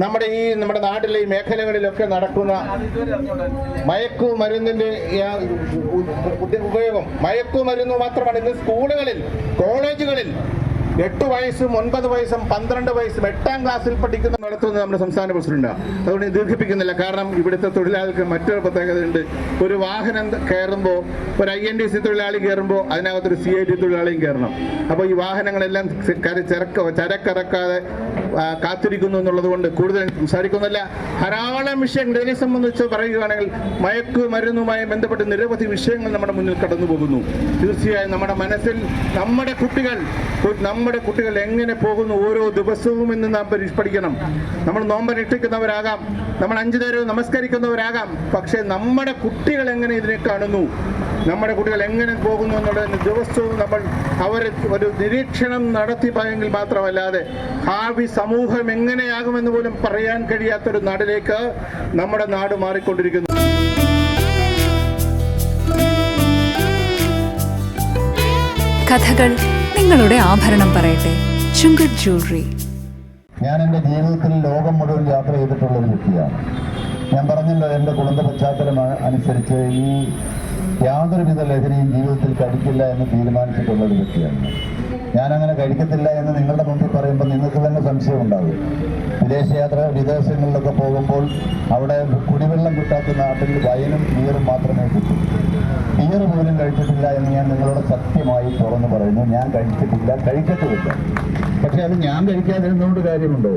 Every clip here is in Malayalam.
നമ്മുടെ ഈ നമ്മുടെ നാട്ടിലെ ഈ മേഖലകളിലൊക്കെ നടക്കുന്ന മയക്കു മരുന്നിന്റെ ഉപയോഗം മയക്കു മരുന്ന് മാത്രമാണ് ഇന്ന് സ്കൂളുകളിൽ കോളേജുകളിൽ എട്ട് വയസ്സും ഒൻപത് വയസ്സും പന്ത്രണ്ട് വയസ്സും എട്ടാം ക്ലാസ്സിൽ പഠിക്കുന്ന നടത്തുന്നത് നമ്മുടെ സംസ്ഥാന പ്രസിഡന്റ് അതുകൊണ്ട് ദീർഘിപ്പിക്കുന്നില്ല കാരണം ഇവിടുത്തെ തൊഴിലാളികൾക്ക് മറ്റൊരു പ്രത്യേകതയുണ്ട് ഒരു വാഹനം കയറുമ്പോൾ ഒരു ഐ എൻ ഡി സി തൊഴിലാളി കയറുമ്പോൾ അതിനകത്തൊരു സി ഐ ടി തൊഴിലാളിയും കയറണം അപ്പോൾ ഈ വാഹനങ്ങളെല്ലാം ചരക്ക ചരക്കിറക്കാതെ കാത്തിരിക്കുന്നു എന്നുള്ളത് കൊണ്ട് കൂടുതൽ സംസാരിക്കുന്നില്ല. ധാരാളം വിഷയങ്ങൾ ഇതിനെ സംബന്ധിച്ച് പറയുകയാണെങ്കിൽ മയക്ക് മരുന്നുമായി ബന്ധപ്പെട്ട് നിരവധി വിഷയങ്ങൾ നമ്മുടെ മുന്നിൽ കടന്നു പോകുന്നു. തീർച്ചയായും നമ്മുടെ മനസ്സിൽ നമ്മുടെ കുട്ടികൾ നമ്മുടെ കുട്ടികൾ എങ്ങനെ പോകുന്നു ഓരോ ദിവസവും എന്ന് നാം പഠിക്കണം. നമ്മൾ നോമ്പനുഷ്ഠിക്കുന്നവരാകാം നമ്മൾ അഞ്ചു നേരവും നമസ്കരിക്കുന്നവരാകാം. പക്ഷേ നമ്മുടെ കുട്ടികൾ എങ്ങനെ ഇതിനെ കാണുന്നു? നമ്മുടെ കുട്ടികൾ എങ്ങനെ പോകുന്നു എന്നുള്ളത് ദിവസവും നമ്മൾ അവർ ഒരു നിരീക്ഷണം നടത്തി പോയെങ്കിൽ മാത്രമല്ലാതെ ഭാവി സമൂഹം എങ്ങനെയാകുമെന്ന് പോലും പറയാൻ കഴിയാത്തൊരു നാടിലേക്ക് നമ്മുടെ നാട് മാറിക്കൊണ്ടിരിക്കുന്നു. കഥകൾ നിങ്ങളുടെ ആഭരണം പറയട്ടെ. ചുങ്കത് ജ്വല്ലറി. ഞാൻ എന്റെ ജീവിതത്തിൽ ലോകം മുഴുവൻ യാത്ര ചെയ്തിട്ടുള്ള ഒരു വ്യക്തിയാണ്. ഞാൻ പറഞ്ഞല്ലോ എന്റെ കുടുംബ പശ്ചാത്തലം അനുസരിച്ച് ഈ യാതൊരുവിധ ലഹരിയും ജീവിതത്തിൽ കഴിക്കില്ല എന്ന് തീരുമാനിച്ചിട്ടുള്ള ഒരു വ്യക്തിയാണ്. ഞാൻ അങ്ങനെ കഴിക്കത്തില്ല എന്ന് നിങ്ങളുടെ മുമ്പിൽ പറയുമ്പോൾ നിങ്ങൾക്ക് തന്നെ സംശയം ഉണ്ടാകും വിദേശയാത്ര വിദേശങ്ങളിലൊക്കെ പോകുമ്പോൾ അവിടെ കുടിവെള്ളം കിട്ടാത്ത നാട്ടിൽ വയനും ബിയറും മാത്രമേ കിട്ടൂ. ബിയർ പോലും കഴിച്ചിട്ടില്ല എന്ന് ഞാൻ നിങ്ങളോട് സത്യമായി തുറന്നു പറയുന്നു. ഞാൻ കഴിച്ചിട്ടില്ല കഴിക്കത്തുമില്ല. പക്ഷെ അത് ഞാൻ കഴിക്കാതിരുന്നതുകൊണ്ട് കാര്യമുണ്ടോ?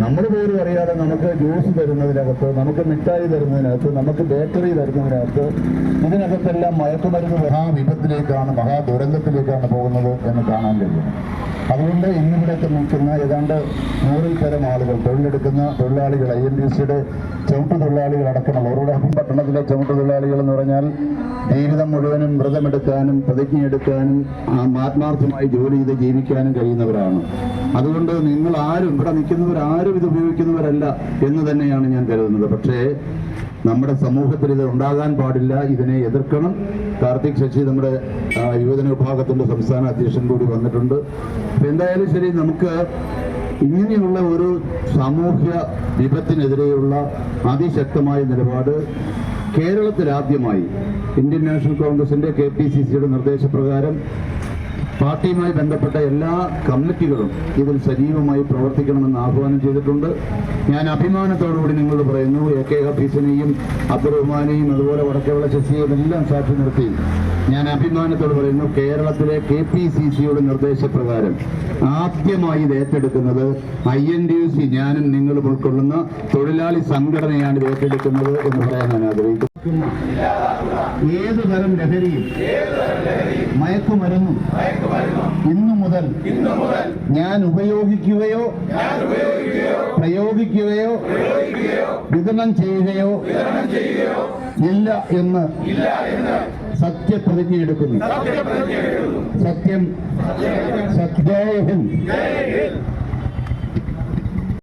നമ്മൾ പോലും അറിയാതെ നമുക്ക് ജ്യൂസ് തരുന്നതിനകത്ത് നമുക്ക് മിഠായി തരുന്നതിനകത്ത് നമുക്ക് ബേക്കറി തരുന്നതിനകത്ത് ഇതിനകത്തെല്ലാം മയക്കുമരുന്ന് മഹാവിപത്തിലേക്കാണ് മഹാദുരന്തത്തിലേക്കാണ് പോകുന്നത് എന്ന് കാണാൻ കഴിയും. അതുകൊണ്ട് ഇന്നിവിടെയൊക്കെ നിൽക്കുന്ന ഏതാണ്ട് നൂറിൽ പരം ആളുകൾ തൊഴിലെടുക്കുന്ന തൊഴിലാളികൾ ഐ എൻ ഡി സിയുടെ ചവിട്ടു തൊഴിലാളികൾ അടക്കമുള്ള അടക്കമുള്ളവരുടെ പട്ടണത്തിലെ ചവിട്ടു തൊഴിലാളികൾ എന്ന് പറഞ്ഞാൽ ജീവിതം മുഴുവനും വ്രതമെടുക്കാനും പ്രതിജ്ഞയെടുക്കാനും ആത്മാർത്ഥമായി ജോലി ചെയ്ത് ജീവിക്കാനും കഴിയുന്നവരാണ്. അതുകൊണ്ട് നിങ്ങൾ ആരും ഇവിടെ നിൽക്കുന്നവരാരും ഇത് ഉപയോഗിക്കുന്നവരല്ല എന്ന് തന്നെയാണ് ഞാൻ കരുതുന്നത്. പക്ഷേ നമ്മുടെ സമൂഹത്തിൽ ഇത് ഉണ്ടാകാൻ പാടില്ല. ഇതിനെ എതിർക്കണം. കാർത്തിക് ശശി നമ്മുടെ യുവജന വിഭാഗത്തിന്റെ സംസ്ഥാന അധ്യക്ഷൻ കൂടി വന്നിട്ടുണ്ട്. എന്തായാലും ശരി നമുക്ക് ഇങ്ങനെയുള്ള ഒരു സാമൂഹ്യ വിപത്തിനെതിരെയുള്ള അതിശക്തമായ നിലപാട് കേരളത്തിൽ ആദ്യമായി ഇന്ത്യൻ നാഷണൽ കോൺഗ്രസിന്റെ കെ പി സി സിയുടെ നിർദ്ദേശപ്രകാരം പാർട്ടിയുമായി ബന്ധപ്പെട്ട എല്ലാ കമ്മിറ്റികളും ഇതിൽ സജീവമായി പ്രവർത്തിക്കണമെന്ന് ആഹ്വാനം ചെയ്തിട്ടുണ്ട്. ഞാൻ അഭിമാനത്തോടുകൂടി നിങ്ങളോട് പറയുന്നു എ കെ ഹഫീസിനെയും അബ്ദുറഹ്മാനെയും അതുപോലെ വടക്കേവിള ശശിയെയും എല്ലാം സാക്ഷി നിർത്തി. ഞാൻ അഭിമാനത്തോട് പറയുന്നു കേരളത്തിലെ കെ പി സി സിയുടെ നിർദ്ദേശപ്രകാരം ആദ്യമായി ഇത് ഏറ്റെടുക്കുന്നത് I N D U C ഞാനും നിങ്ങളും ഉൾക്കൊള്ളുന്ന തൊഴിലാളി സംഘടനയാണ് ഇത് ഏറ്റെടുക്കുന്നത് എന്ന് പറയാൻ ഞാൻ ആഗ്രഹിക്കുന്നു. ഏതു തരം ലഹരിയും മയക്കുമരുന്നും ഇന്നു ഞാൻ ഉപയോഗിക്കുകയോ പ്രയോഗിക്കുകയോ വിതരണം ചെയ്യുകയോ ഇല്ല എന്ന് സത്യപ്രതിജ്ഞ എടുക്കുന്നു. സത്യം. സത്യേഹൻ